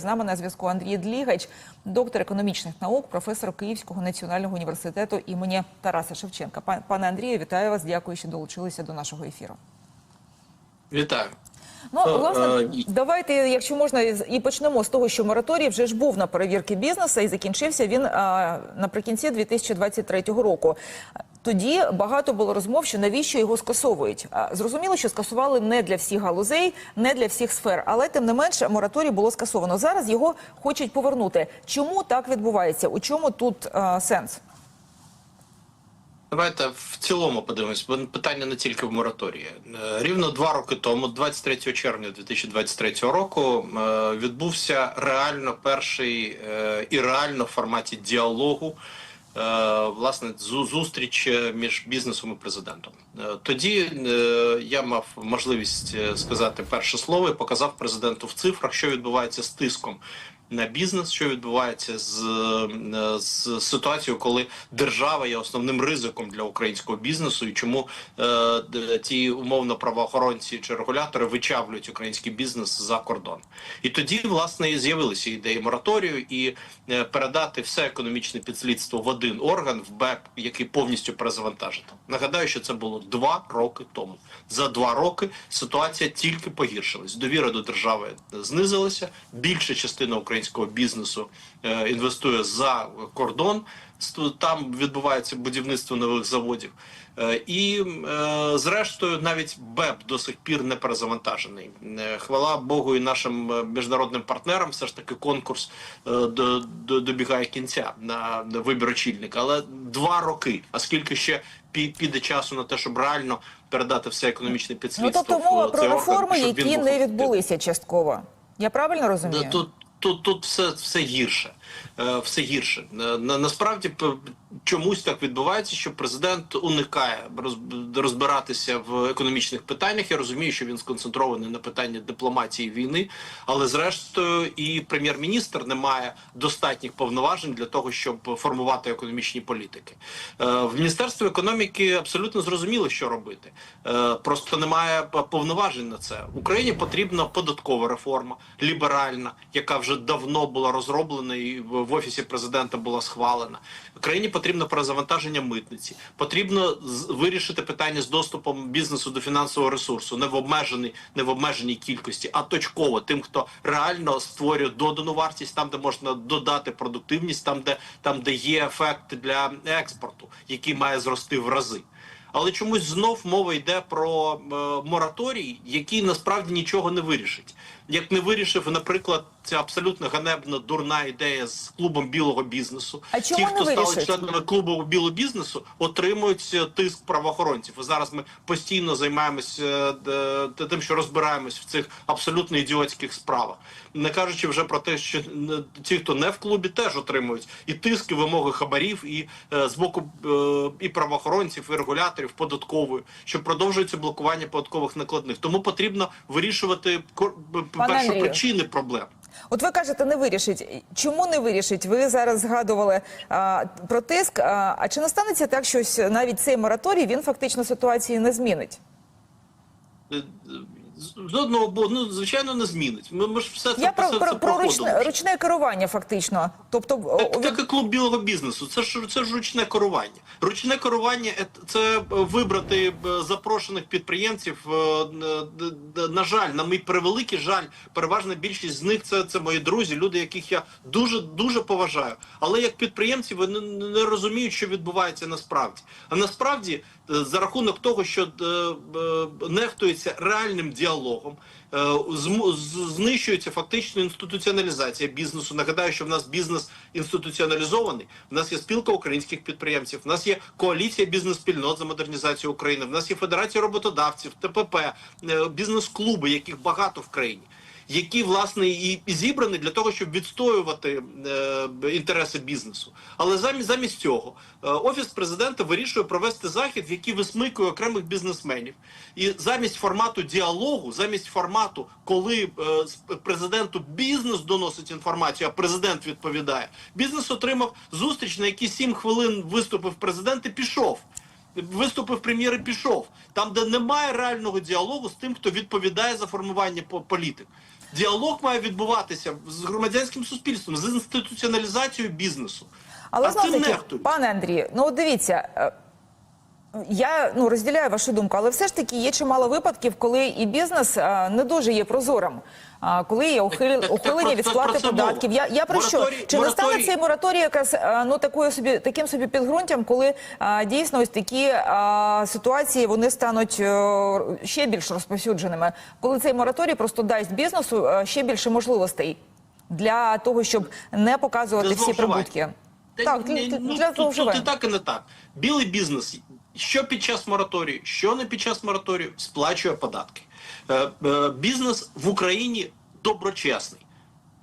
З нами на зв'язку Андрій Длігач, доктор економічних наук, професор Київського національного університету імені Тараса Шевченка. Пане Андрію, вітаю вас. Дякую, що долучилися до нашого ефіру. Вітаю. Ну, Е, власне, е, давайте, якщо можна, і почнемо з того, що мораторій вже ж був на перевірки бізнесу і закінчився він а, наприкінці 2023 року. Тоді багато було розмов, що навіщо його скасовують. Зрозуміло, що скасували не для всіх галузей, не для всіх сфер, але тим не менше мораторій було скасовано. Зараз його хочуть повернути. Чому так відбувається? У чому тут а, сенс? Давайте в цілому подивимось, бо питання не тільки в мораторії. Е, Рівно два роки тому, 23 червня 2023 року, е, відбувся реально перший е, і реально в форматі діалогу. Е, Власне, зустріч е, між бізнесом і президентом. Е, Тоді я мав можливість сказати перше слово і показав президенту в цифрах, що відбувається з тиском на бізнес, що відбувається з, е, з ситуацією, коли держава є основним ризиком для українського бізнесу, і чому е, ті умовно правоохоронці чи регулятори вичавлюють український бізнес за кордон. І тоді власне і з'явилися ідеї мораторію і е, передати все економічне підслідство в один орган в БЕП, який повністю перезавантажити. Нагадаю, що це було два роки тому. За два роки ситуація тільки погіршилась. Довіра до держави знизилася. Більша частина українського бізнесу е, інвестує за кордон. Там відбувається будівництво нових заводів. Е, І, е, зрештою, навіть БЕП до сих пір не перезавантажений. Хвала Богу, і нашим міжнародним партнерам все ж таки конкурс до, до, добігає кінця на, вибір очільника. Але два роки. А скільки ще пі- піде часу на те, щоб реально передати все економічне Ну підслідство? тобто мова про орган, реформи, які не відбулися частково. Я правильно розумію? Ну, Тут, тут, тут все, все гірше. Е, Все гірше. Е, насправді чомусь так відбувається, що президент уникає роз- розбиратися в економічних питаннях. Я розумію, що він сконцентрований на питанні дипломатії війни, але зрештою і прем'єр-міністр не має достатніх повноважень для того, щоб формувати економічні політики. Е, В міністерстві економіки абсолютно зрозуміло, що робити. Просто немає повноважень на це. Україні потрібна податкова реформа, ліберальна, яка вже давно була розроблена і в офісі президента була схвалена. Україні потрібно перезавантаження митниці. Потрібно вирішити питання з доступом бізнесу до фінансового ресурсу не в обмеженій, не в обмеженій кількості, а точково тим, хто реально створює додану вартість, там де можна додати продуктивність, там де там, де є ефект для експорту, який має зрости в рази. Але чомусь знов мова йде про е, мораторій, який насправді нічого не вирішить. Як не вирішив, наприклад, ця абсолютно ганебна дурна ідея з клубом білого бізнесу. А чому Ті, не хто стали членами клубу білого бізнесу, отримують е, тиск правоохоронців. І зараз ми постійно займаємося е, тим, що розбираємось в цих абсолютно ідіотських справах. Не кажучи вже про те, що е, ті, хто не в клубі, теж отримують і тиск, і вимоги хабарів, і з боку і правоохоронців, і регуляторів податкової, що продовжується блокування податкових накладних. Тому потрібно вирішувати. Першопричини проблем. От ви кажете, не вирішить. Чому не вирішить? Ви зараз згадували а, про тиск. А, а чи не станеться так, що навіть цей мораторій він фактично ситуації не змінить? З одного боку, ну звичайно, не змінить. Ми, ми ж все це Я про, все про, це про ручне, ручне керування, фактично. Тобто, Так, так і клуб білого бізнесу. Це ж це ж ручне керування. Ручне керування це е, вибрати е, запрошених підприємців. е, На жаль, на мій превеликий жаль, переважна більшість з них це, це мої друзі, люди, яких я дуже дуже поважаю. Але як підприємці вони не розуміють, що відбувається насправді. А насправді, за рахунок того, що е, е, нехтується реальним діалогом. е, знищується фактично інституціоналізація бізнесу. Нагадаю, що в нас бізнес інституціоналізований. В нас є спілка українських підприємців. В нас є коаліція бізнес-спільнот за модернізацію України. В нас є федерація роботодавців, ТПП, е, бізнес-клуби, яких багато в країні. Які власне і зібрані для того, щоб відстоювати е, інтереси бізнесу, але замість замість цього е, офіс президента вирішує провести захід, який висмикує окремих бізнесменів, і замість формату діалогу, замість формату, коли е, президенту бізнес доносить інформацію, а президент відповідає, бізнес отримав зустріч, на якій 7 хвилин виступив президент і пішов. Виступив прем'єр і пішов там, де немає реального діалогу з тим, хто відповідає за формування по- політик. Діалог має відбуватися з громадянським суспільством, з інституціоналізацією бізнесу. Але а цим нехтують. пане Андрію, ну дивіться. Я ну розділяю вашу думку, але все ж таки є чимало випадків, коли і бізнес е, не дуже є прозорим. А коли є ухил... Так, ухилення від сплати податків. Я, я про що? Мораторій- Чи не стане цей мораторій якраз е, ну такою собі таким собі підґрунтям, коли е, дійсно ось такі е, ситуації вони стануть е, ще більш розповсюдженими, коли цей мораторій просто дасть бізнесу е, ще більше можливостей для того, щоб не показувати всі прибутки. Та Так, ні, для, ну, для тут, тут і так, і не так. Білий бізнес, що під час мораторію, що не під час мораторію, сплачує податки. Е, е, бізнес в Україні доброчесний.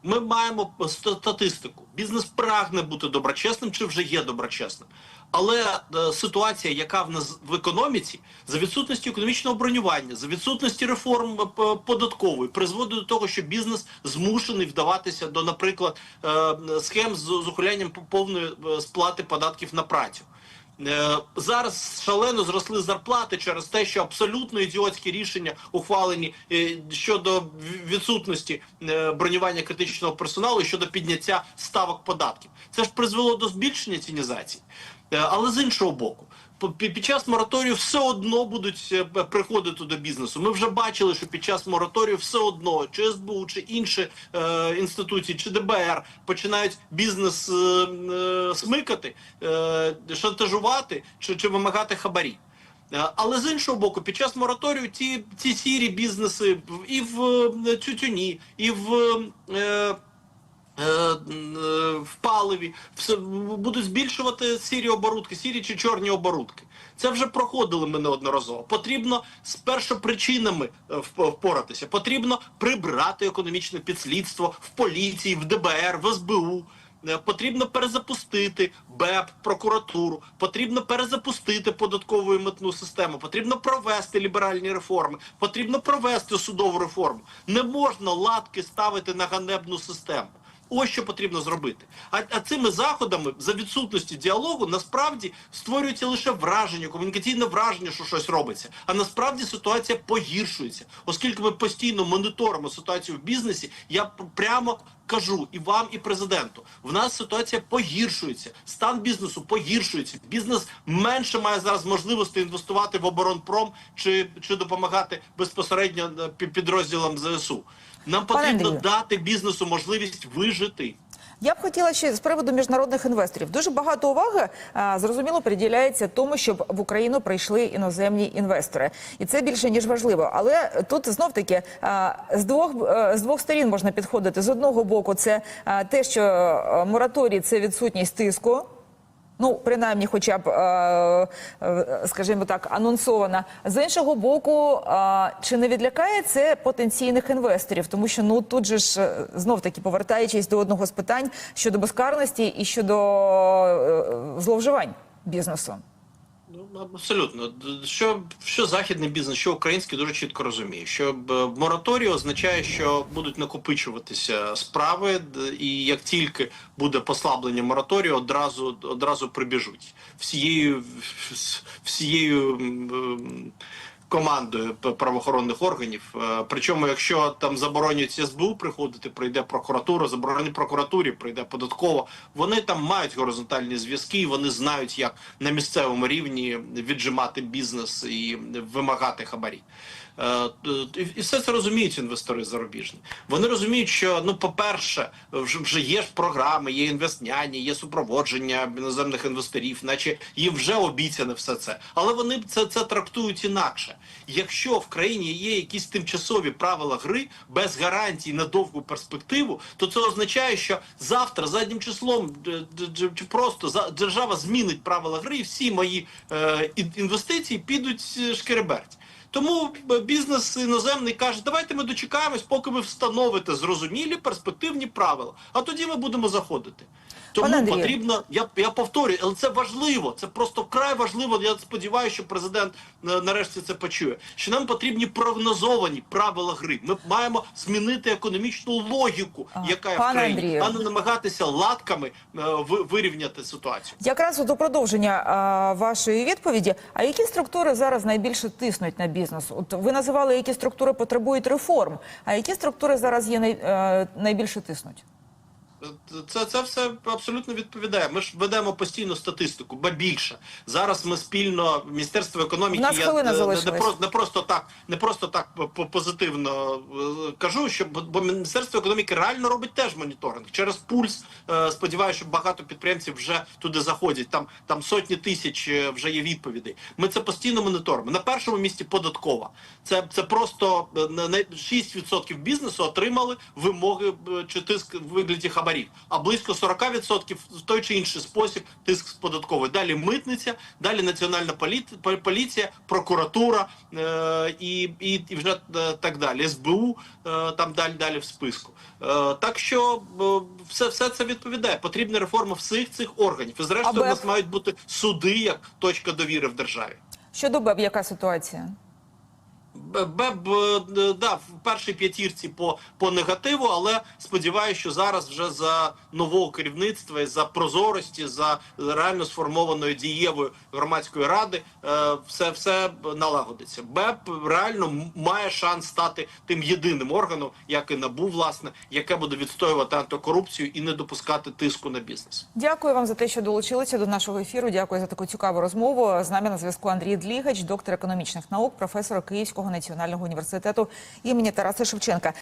Ми маємо статистику. Бізнес прагне бути доброчесним чи вже є доброчесним. Але е, ситуація, яка в нас в економіці, за відсутності економічного бронювання, за відсутності реформ е, податкової, призводить до того, що бізнес змушений вдаватися до, наприклад, е, схем з, з ухилянням повної сплати податків на працю. Е, Зараз шалено зросли зарплати через те, що абсолютно ідіотські рішення ухвалені е, щодо відсутності е, бронювання критичного персоналу щодо підняття ставок податків. Це ж призвело до збільшення цінізації. Але з іншого боку, під час мораторію все одно будуть е, приходити до бізнесу. Ми вже бачили, що під час мораторію все одно чи СБУ, чи інші е, інституції, чи ДБР починають бізнес е, е, смикати, е, шантажувати чи, чи вимагати хабарі. Е, Але з іншого боку, під час мораторію ті, ці сірі бізнеси і в е, тютюні, і в е, в паливі будуть збільшувати сірі оборудки, сірі чи чорні оборудки. Це вже проходили ми неодноразово. Потрібно з першопричинами е, впоратися. Потрібно прибрати економічне підслідство в поліції, в ДБР, в СБУ. Е, Потрібно перезапустити БЕП, прокуратуру, потрібно перезапустити податкову і митну систему, потрібно провести ліберальні реформи, потрібно провести судову реформу. Не можна латки ставити на ганебну систему. Ось що потрібно зробити. А, а цими заходами за відсутності діалогу насправді створюється лише враження, комунікаційне враження, що щось робиться. А насправді ситуація погіршується, оскільки ми постійно моніторимо ситуацію в бізнесі. Я прямо кажу і вам, і президенту. В нас ситуація погіршується. Стан бізнесу погіршується. Бізнес менше має зараз можливості інвестувати в оборонпром чи, чи допомагати безпосередньо е, пі- підрозділам ЗСУ. Нам потрібно дати бізнесу можливість вижити. Я б хотіла ще з приводу міжнародних інвесторів. Дуже багато уваги а, зрозуміло приділяється тому, щоб в Україну прийшли іноземні інвестори, і це більше ніж важливо. Але тут знов таки а, з двох е, з двох сторін можна підходити. З одного боку, це а, те, що е, мораторій це відсутність тиску. Ну, принаймні, хоча б, е, е, скажімо так, анонсована. З іншого боку, е, чи не відлякає це потенційних інвесторів? Тому що ну тут же ж знов таки повертаючись до одного з питань щодо безкарності і щодо зловживань бізнесу. Ну абсолютно. Що, що західний бізнес, що український дуже чітко розуміє, що мораторій означає, що будуть накопичуватися справи, і як тільки буде послаблення мораторію, одразу одразу прибіжуть всією всією командою правоохоронних органів. Е, Причому, якщо там заборонять СБУ приходити, прийде прокуратура, заборонять прокуратурі, прийде податково. Вони там мають горизонтальні зв'язки, і вони знають, як на місцевому рівні віджимати бізнес і вимагати хабарі. Е, і- все це розуміють інвестори зарубіжні. Вони розуміють, що ну, по-перше, вже є ж програми, є інвестняні, є супроводження іноземних інвесторів, наче їм вже обіцяне все це. Але вони це, це трактують інакше. Якщо в країні є якісь тимчасові правила гри без гарантій на довгу перспективу, то це означає, що завтра заднім числом д- чи просто держава змінить правила гри, і всі мої е, інвестиції підуть е, шкереберть. Тому бізнес іноземний каже, давайте ми дочекаємось, поки ви встановите зрозумілі перспективні правила, а тоді ми будемо заходити. Тому Пане потрібно, я, я повторюю, але це важливо. Це просто вкрай важливо. Я сподіваюся, що президент е, нарешті це почує. Що нам потрібні прогнозовані правила гри. Ми маємо змінити економічну логіку, яка є в країні, а не намагатися латками е, вирівняти ситуацію. Якраз до продовження а, вашої відповіді. А які структури зараз найбільше тиснуть на бізнес? От ви називали, які структури потребують реформ. А які структури зараз є най, е, найбільше тиснуть? Це, це все абсолютно відповідає. Ми ж ведемо постійно статистику, ба більше зараз. Ми спільно міністерство економіки. Нас я не, не, просто не просто так, не просто так по- по- позитивно е, кажу, що бо міністерство економіки реально робить теж моніторинг через пульс. е, Сподіваюся, що багато підприємців вже туди заходять. Там там сотні тисяч е, вже є відповідей. Ми це постійно моніторимо. На першому місці податкова. Це це просто е, на на 6% бізнесу отримали вимоги чи тиск в вигляді хабарів, а близько 40% в той чи інший спосіб тиск з податкової. Далі митниця, далі національна поліція, прокуратура е, і, і, і вже е, так далі. СБУ е, там далі далі в списку. Е, так що е, все, все це відповідає. Потрібна реформа всіх цих органів. І зрештою, у нас мають бути суди як точка довіри в державі. Щодо БЕБ, яка ситуація? БЕБ да, в першій п'ятірці по, по негативу, але сподіваюся, що зараз вже за нового керівництва і за прозорості, за реально сформованою дієвою громадської ради е, все, все налагодиться. БЕП реально має шанс стати тим єдиним органом, як і набув, власне, яке буде відстоювати антикорупцію і не допускати тиску на бізнес. Дякую вам за те, що долучилися до нашого ефіру. Дякую за таку цікаву розмову. З нами на зв'язку Андрій Длігач, доктор економічних наук, професор Київського національного університету імені Тараса Шевченка.